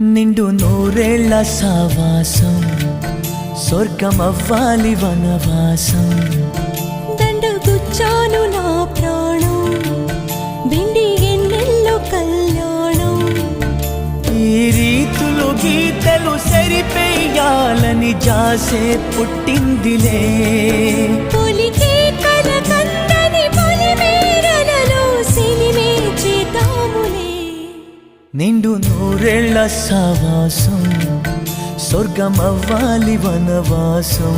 నిండు నూరేళ్ళ సావాసం స్వర్గమవ్వాలి వనవాసం. దండగుచ్చాను నా ప్రాణం వెండి ఎన్నెల్లో కళ్యాణం. ఈ రీతులు గీతలు సరిపేయాలని జాసే పుట్టిందిలే. నిండు నూరేళ్ళ సావాసం స్వర్గమవ్వాలి వనవాసం.